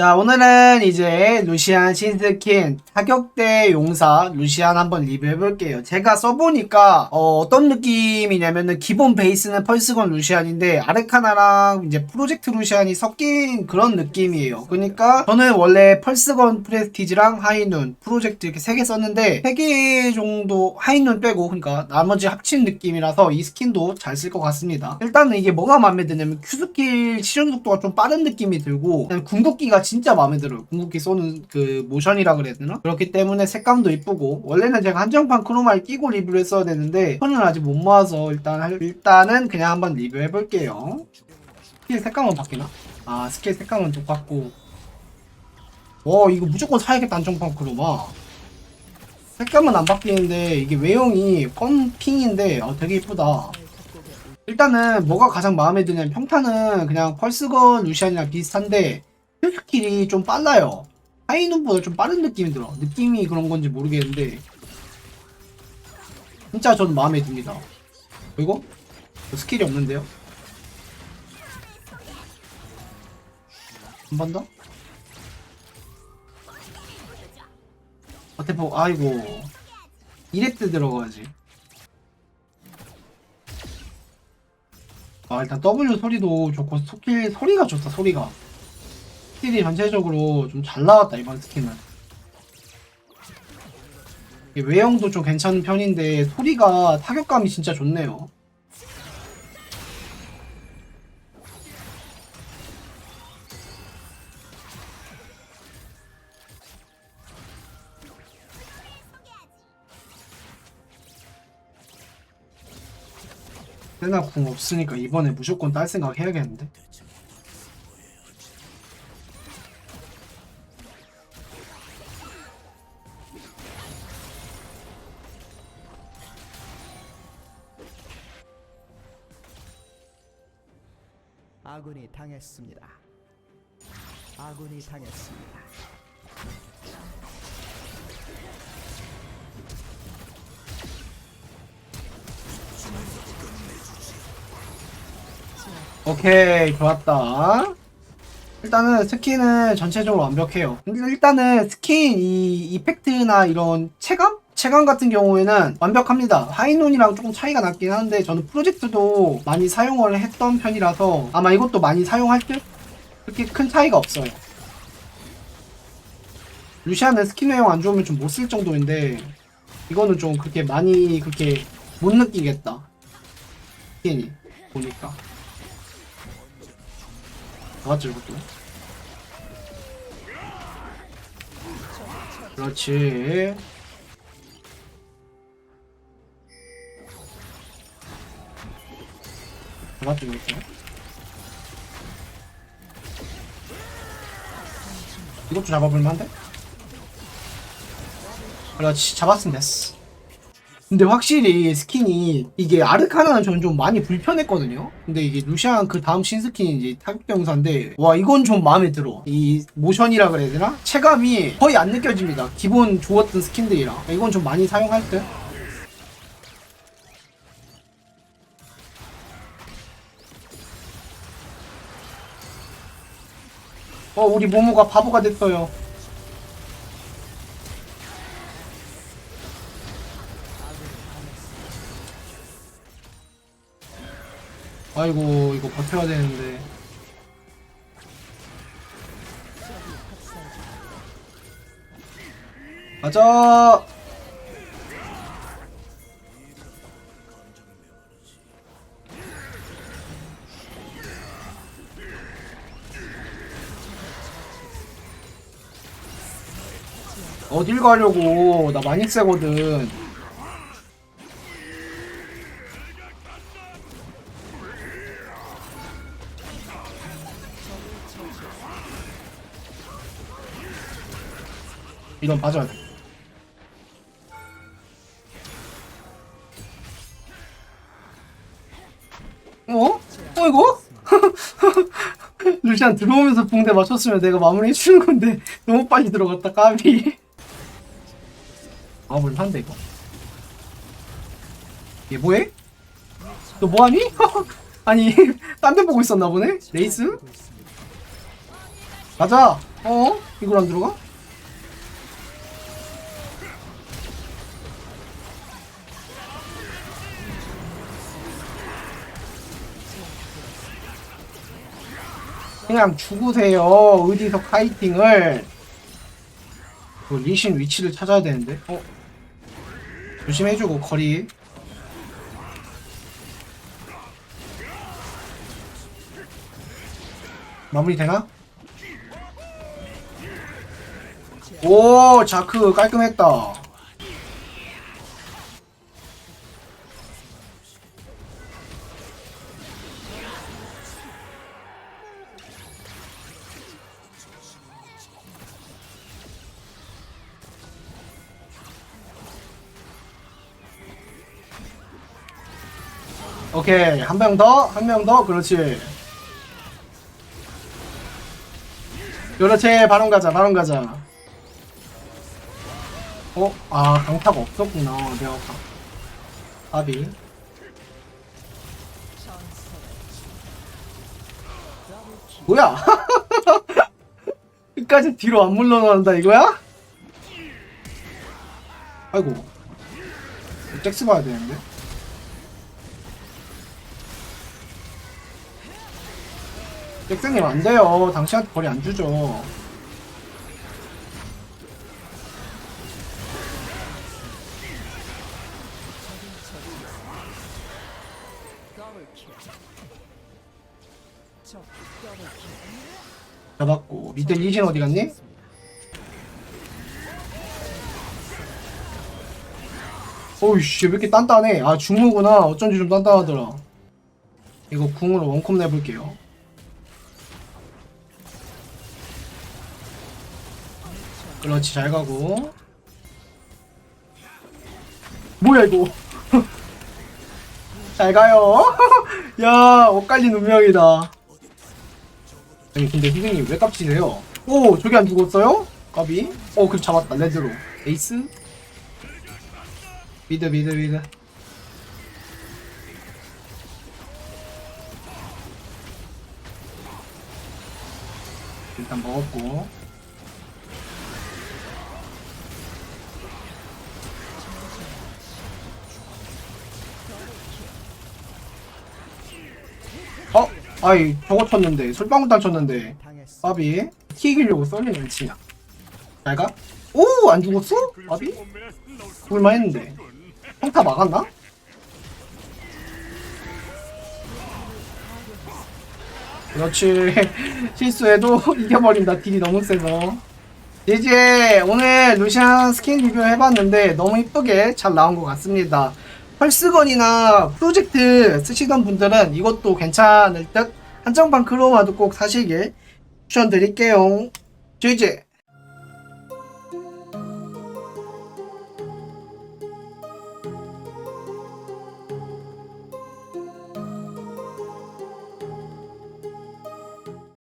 자 오늘은 이제 루시안 신스킨 타격대 용사 루시안 한번 리뷰해볼게요. 제가 써보니까 어, 떤 느낌이냐면은 기본 베이스는 펄스건 루시안인데 아르카나랑 이제 프로젝트 루시안이 섞인 그런 느낌이에요. 그러니까 저는 원래 펄스건 프레스티지랑 하이눈 프로젝트 이렇게 세 개 썼는데 세 개 정도 하이눈 빼고 그러니까 나머지 합친 느낌이라서 이 스킨도 잘 쓸 것 같습니다. 일단은 이게 뭐가 마음에 드냐면 Q스킬 실현 속도가 좀 빠른 느낌이 들고 궁극기가 진짜 마음에 들어요. 궁극기 쏘는 그 모션이라 그래야 되나? 그렇기 때문에 색감도 이쁘고 원래는 제가 한정판 크로마를 끼고 리뷰를 했어야 되는데 손을 아직 못 모아서 일단 할- 일단은 그냥 한번 리뷰해 볼게요. 스킬 색감은 바뀌나? 아 스킬 색감은 똑같고. 와 이거 무조건 사야겠다 한정판 크로마. 색감은 안 바뀌는데 이게 외형이 껌 핑인데 어, 되게 이쁘다. 일단은 뭐가 가장 마음에 드냐면 평타는 그냥 펄스건 루시안이랑 비슷한데 힐 스킬이 좀 빨라요. 하이눈보다 좀 빠른 느낌이 들어. 느낌이 그런 건지 모르겠는데. 진짜 전 마음에 듭니다. 그리고 스킬이 없는데요? 한 번 더? 어태포 아이고. 2렙 때 들어가야지. 아 일단 W 소리도 좋고 스킬 소리가 좋다 소리가 스킬이 전체적으로 좀 잘 나왔다 이번 스킨은. 외형도 좀 괜찮은 편인데 소리가 타격감이 진짜 좋네요. 세나 궁 없으니까 이번에 무조건 딸 생각 해야겠는데 아군이 당했습니다. 아군이 당했습니다. 오케이 좋았다 일단은 스킨은 전체적으로 완벽해요 근데 일단은 스킨 이 이펙트나 이런 체감? 체감 같은 경우에는 완벽합니다. 하이눈이랑 조금 차이가 났긴 하는데 저는 프로젝트도 많이 사용을 했던 편이라서 아마 이것도 많이 사용할 듯? 그렇게 큰 차이가 없어요. 루시안은 스킨 외형 안 좋으면 좀 못 쓸 정도인데 이거는 좀 그렇게 많이 그렇게 못 느끼겠다. 스킨이 보니까. 맞죠 이것도? 그렇지 맞죠 이것도 이것도 잡아볼만 한데? 그렇지 잡았으면 됐어 근데 확실히 스킨이 이게 아르카나는 저는 좀 많이 불편했거든요. 근데 이게 루시안 그 다음 신스킨이 이제 타격대 용사인데 와 이건 좀 마음에 들어. 이 모션이라 그래야 되나? 체감이 거의 안 느껴집니다. 기본 좋았던 스킨들이랑 이건 좀 많이 사용할 듯. 어 우리 모모가 바보가 됐어요. 아이고 이거 버텨야 되는데 가자 어딜 가려고 나 많이 세거든 이건 빠져야 돼. 어? 어 이거? 루시안 들어오면서 붕대 맞췄으면 내가 마무리 해주는 건데 너무 빨리 들어갔다 까비 아 물한데 이거 얘 뭐해? 너 뭐하니? 아니 딴 데 보고 있었나 보네? 레이스? 가자 어? 이걸 안 들어가? 그냥 죽으세요. 어디서 카이팅을. 그 리신 위치를 찾아야 되는데. 어? 조심해주고 거리. 마무리 되나? 오 자크 깔끔했다. 오케이 한 명 더, 한 명 더, 그렇지. 그렇지, 바론 가자, 바론 가자. 어, 아 강타가 없었구나, 내가 가. 아비. 뭐야? 끝까지 뒤로 안 물러난다 이거야? 아이고. 잭스 봐야 되는데. 잭스님 안 돼요. 당신한테 거리 안 주죠. 잡았고 밑에 리신 어디 갔니? 어이씨 왜 이렇게 단단해 아 중무구나 어쩐지 좀 단단하더라 이거 궁으로 원콤 내볼게요 그렇지 잘 가고 뭐야 이거 잘 가요 야 엇갈린 운명이다 아니 근데 선생님 왜 깝치세요? 오 저기 안 죽었어요? 까비? 어 그래 잡았다 레드로 에이스? 미드 미드 미드 일단 먹었고 어? 아이 저거 쳤는데 솔방울단 쳤는데. 아비 튀기려고 썰리는 치냐 잘가? 오! 안 죽었어? 아비? 죽을만 했는데 평타 막았나? 그렇지 실수해도 이겨버린다 딜이 너무 세서 이제 오늘 루시안 스킨 리뷰 해봤는데 너무 이쁘게 잘 나온 것 같습니다 펄스건이나 프로젝트 쓰시던 분들은 이것도 괜찮을 듯 한정판 크로마도 꼭 사시길 추천드릴게요. 저 이제